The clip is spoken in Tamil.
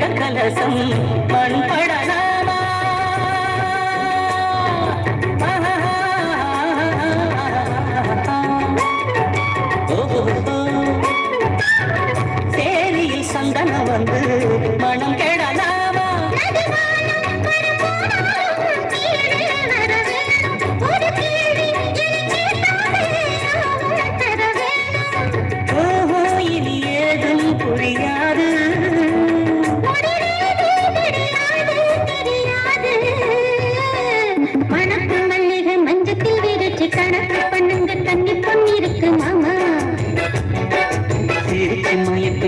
கொண்ட கலசம். பண்படலாமா சேரியில் சந்தனம் வந்து மனம் கே